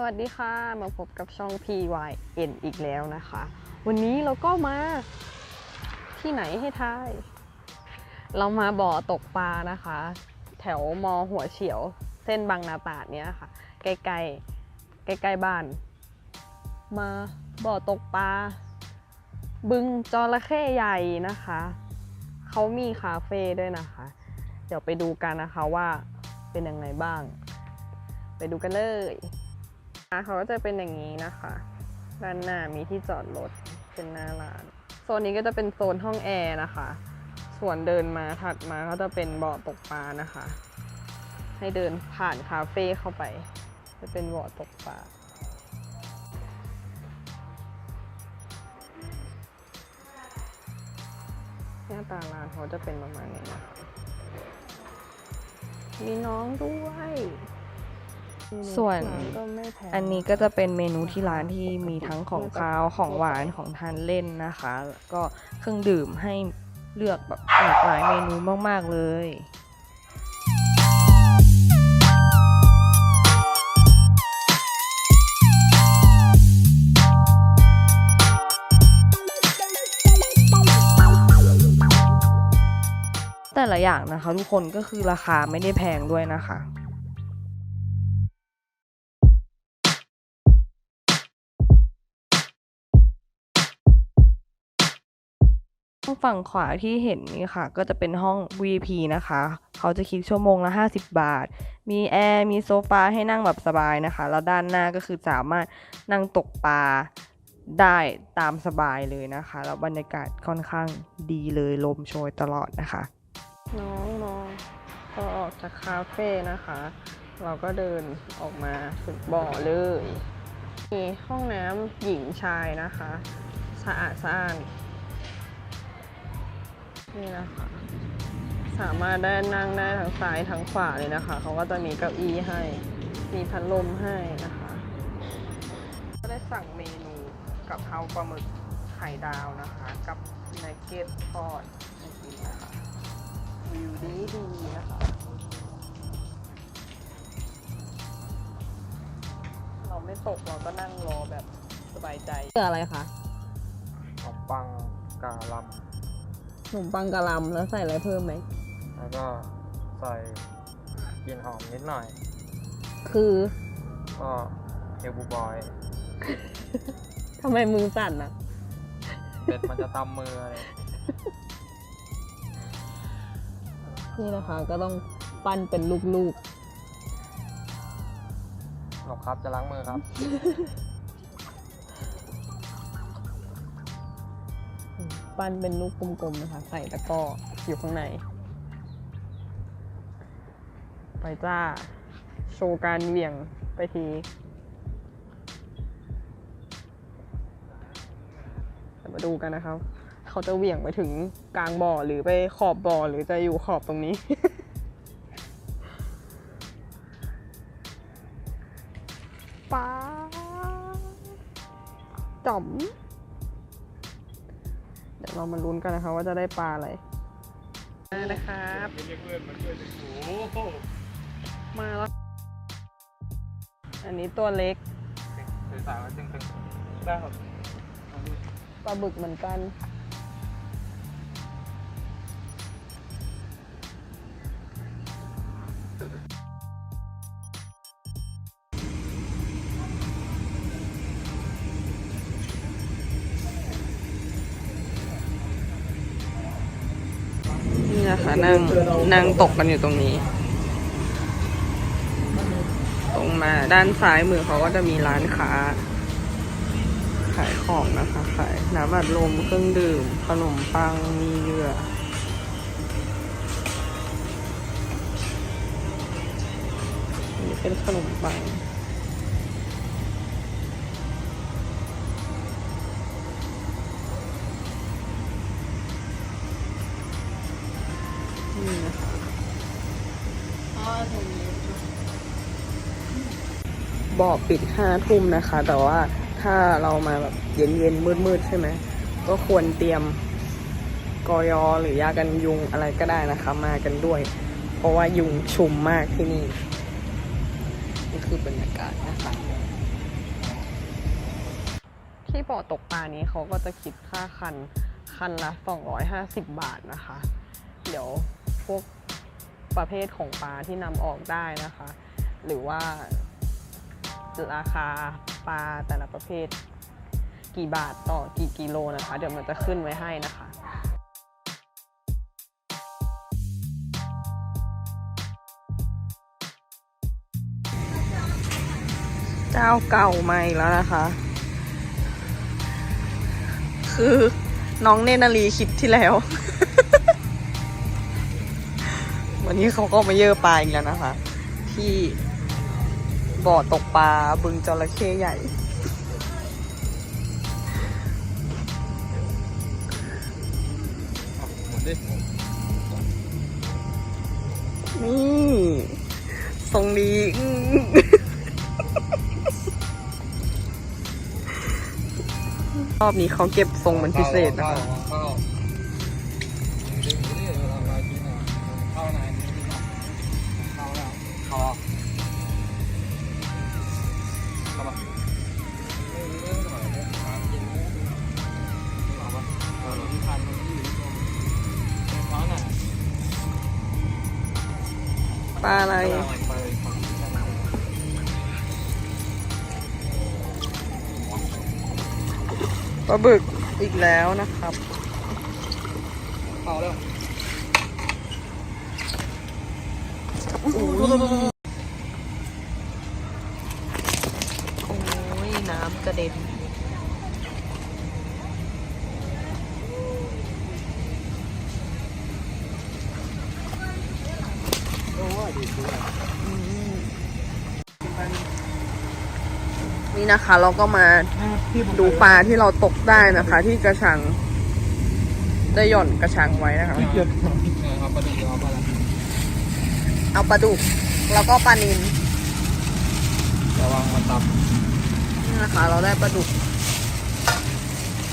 สวัสดีค่ะ มาพบกับช่อง PYN อีกแล้วนะคะ วันนี้เราก็มาที่ไหนให้ทาย เรามาบ่อตกปลานะคะ แถวมอหัวเฉียว เส้นบางนาตาดเนี้ยค่ะ ใกล้ๆใกล้ๆบ้าน มาบ่อตกปลา บึงจระเข้ใหญ่นะคะ เขามีคาเฟ่ด้วยนะคะ เดี๋ยวไปดูกันนะคะว่าเป็นยังไงบ้าง ไปดูกันเลย เขาก็จะเป็นอย่างนี้นะคะ ด้านหน้ามีที่จอดรถเป็นหน้าร้าน โซนนี้ก็จะเป็นโซนห้องแอร์นะคะ ส่วนเดินมาถัดมาก็จะเป็นเบ่อตกปลานะคะ ให้เดินผ่านคาเฟ่เข้าไป จะเป็นเบ่อตกปลาหน้าตาร้านเขาจะเป็นประมาณนี้นะคะมีน้องด้วย ส่วนร้าก็ไม่แพงอันนี้ก็จะเป็นเมนูที่ร้านที่มีทั้งของคาวของหวานของทานเล่นนะคะแล้วก็เครื่องดื่มให้เลือกแบบหลากหลายเมนูมาก ๆ เลยแต่ละอย่างนะคะทุกคนก็คือราคาไม่ได้แพงด้วยนะคะ ฝั่งขวาที่เห็นนี่ค่ะ ก็จะเป็นห้อง VIP นะคะ เขาจะคิดชั่วโมงละ 50 บาท มีแอร์ มีโซฟาให้นั่งแบบสบายนะคะ แล้วด้านหน้าก็คือสามารถนั่งตกปลาได้ตามสบายเลยนะคะ แล้วบรรยากาศค่อนข้างดีเลยลมโชยตลอดนะคะ น้องน้องพอออกจากคาเฟ่นะคะ เราก็เดินออกมาถึงบ่อเลยมีห้องน้ำหญิงชายนะคะ สะอาดสะอาน นี่นะคะ สามารถได้นั่งได้ทั้งซ้ายทั้งขวาเลยนะคะ เขาก็จะมีเก้าอี้ให้ มีพัดลมให้นะคะ ก็ได้สั่งเมนูกับเพราปลาหมึกไข่ดาวนะคะ กับนักเก็ตทอดให้กินนะคะวิวดีดีนะคะ เราไม่ตกเราก็นั่งรอแบบสบายใจเจออะไรคะขนมปังกาล ขนมปังกะหล่ำแล้วใส่อะไรเพิ่มไหมำแล้วก็ใส่กลิ่นหอมนิดหน่อย คือก็เฮลบูบอยทำไมมือสั่นอะเป็ดมันจะตำมืออะไรนี่นะคะก็ต้องปั้นเป็นลูกหลบครับจะล้างมือครับ ปั้นเป็นลูกกลมๆนะคะใส่ตะกร้ออยู่ข้างใน ไปจ้า โชว์การเหวี่ยงไปทีมาดูกันนะครับ เขาจะเหวี่ยงไปถึงกลางบ่อหรือไปขอบบ่อหรือจะอยู่ขอบตรงนี้ป้าจ๋อม เดี๋ยวเรามาลุ้นกันนะคะว่าจะได้ปลาอะไรมานะครับมาแล้ว อันนี้ตัวเล็กสื่อสารมาจึงเป็นได้ครับปลาบึกเหมือนกัน นี่นะคะนั่งนั่งตกกันอยู่ตรงนี้ ตรงมาด้านซ้ายมือเขาก็จะมีร้านค้า ขายของนะคะขายน้ำอัดลมเครื่องดื่ม ขนมปังมีเยื่อเป็นขนมปัง บ่อปิดห้าทุ่มนะคะ แต่ว่าถ้าเรามาแบบเย็นเย็นมืดมืดๆใช่ไหม ก็ควรเตรียมกอยอหรือยากันยุงอะไรก็ได้นะคะ มากันด้วย เพราะว่ายุงชุมมากที่นี่ นี่คือบรรยากาศนะคะที่บ่อตกปลานี้เขาก็จะคิดค่าคันคันละ 250 บาทนะคะ เดี๋ยวพวกประเภทของปลาที่นำออกได้นะคะ หรือว่า ราคาปลาแต่ละประเภท กี่บาทต่อกี่กิโลนะคะ เดี๋ยวมันจะขึ้นไว้ให้นะคะเจ้าเก่ามาอีกแล้วนะคะ คือน้องเนนารีคลิปที่แล้ว วันนี้เขาก็มาเยอะปลาอีกแล้วนะคะ ที่ บ่อตกปลาบึงจระเข้ใหญ่ หมุนดินี่ทรงดีอื้อรอบนี้เขาเก็บทรงมันพิเศษนะคะ ลาอะไรไปฝั่งนี้นะปลาบึกอีกแล้วนะครับเข้าแล้ว นี่นะคะ เราก็มาดูปลาที่เราตกได้นะคะ ที่กระชัง ได้หย่อนกระชังไว้นะคะเกี่ยวเอาปลาดุกเอาปลาอะไรเอาปลาดุกแล้วก็ปลานิลระวังมันตับนี่นะคะ เราได้ปลาดุก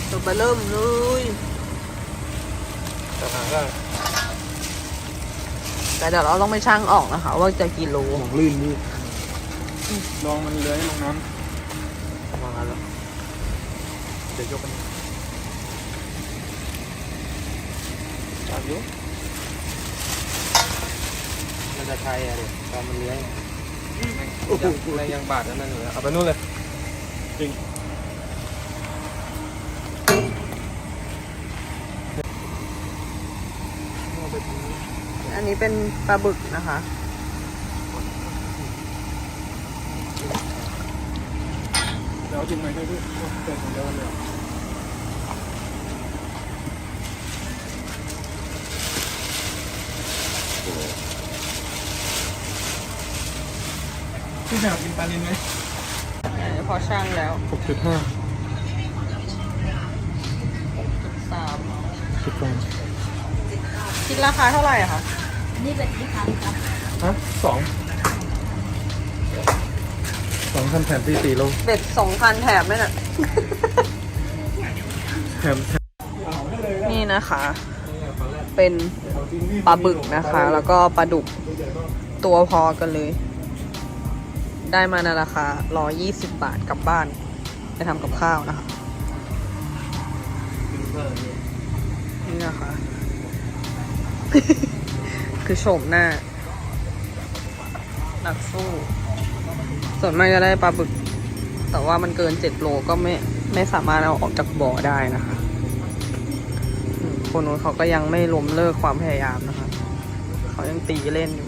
ตัวปลาเริ่มเลยแต่หางก็ แต่เดี๋ยวเราต้องไปชั่งออกนะคะ ว่าจะกิโลของลื่นดิลองมันเลื้อยลงน้ำประมาณแล้วเดี๋ยวยกกันจับอยุมันจะใช่อะเด็กตอนมันเลื้อยยังยังยังบาดนั่นนั่นอยู่เลยเอาไปนู่นเลยจริง นนี้เป็นปลาบึกนะคะ เดี๋ยวเอาจิ้มหน่อยด้วยพี่เปิดเดียวกันเลยพี่แบบกินปลาลินไหมพอชั่งแล้วหกจุดห้าสามสิบสองคิดราคาเท่าไหร่อะคะ ฮะสองสองพันแผ่นตีสี่โลเบ็ดสองพันแถมไหมน่ะ แถมแถมนี่นะคะ เป็นปลาบึกนะคะ แล้วก็ปลาดุกตัวพอกันเลย ได้มาในราคา 120 บาทกลับบ้าน ไปทำกับข้าวนะคะ นี่นะคะ คือโฉมหน้า นักสู้ ส่วนมากจะได้ปลาบึก แต่ว่ามันเกิน7โลก็ไม่ไม่สามารถเอาออกจากบ่อได้นะคะ คนนู้นเขาก็ยังไม่ล้มเลิกความพยายามนะคะ เขายังตีเล่นอยู่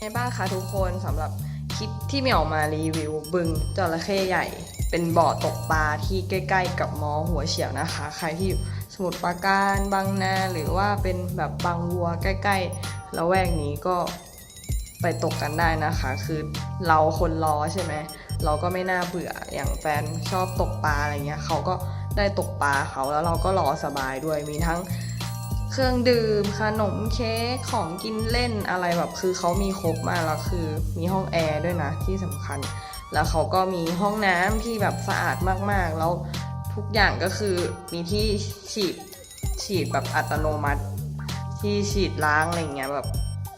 ไงบ้างคะทุกคนสำหรับคลิปที่เมียวมารีวิวบึงจระเข้ใหญ่ เป็นบ่อตกปลาที่ใกล้ ๆ กับมอหัวเฉียวนะคะ ใครที่อยู่ มุทรปราการบางนาหรือว่าเป็นแบบบางวัวใกล้ๆละแวกนี้ก็ไปตกกันได้นะคะ คือเราคนรอใช่ไหมเราก็ไม่น่าเบื่ออย่างแฟนชอบตกปลาอะไรเงี้ยเขาก็ได้ตกปลาเขาแล้วเราก็รอสบายด้วยมีทั้งเครื่องดื่มขนมเค้กของกินเล่นอะไรแบบคือเขามีครบมากแล้วคือมีห้องแอร์ด้วยนะที่สำคัญ แล้วเขาก็มีห้องน้ำที่แบบสะอาดมากๆ แล้ว ทุกอย่างก็คือมีที่ฉีดฉีดแบบอัตโนมัติ ที่ฉีดล้างอะไรเงี้ยแบบ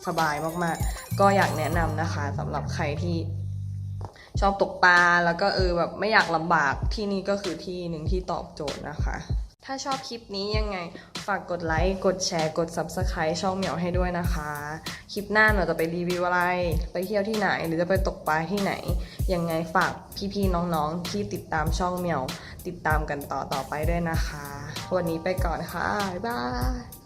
สบายมากๆ ก็อยากแนะนำนะคะสำหรับใครที่ชอบตกปลาแล้วก็เออแบบไม่อยากลำบากที่นี่ก็คือที่หนึ่งที่ตอบโจทย์นะคะ ถ้าชอบคลิปนี้ยังไง ฝากกดไลค์กดแชร์กด Subscribe ช่องเหมียวให้ด้วยนะคะ คลิปหน้าเราจะไปรีวิวอะไร ไปเที่ยวที่ไหนหรือจะไปตกปลาที่ไหน ยังไงฝากพี่ๆน้องๆที่ติดตามช่องเหมียว ติดตามกันต่อต่อไปด้วยนะคะ วันนี้ไปก่อนค่ะ บ๊ายบาย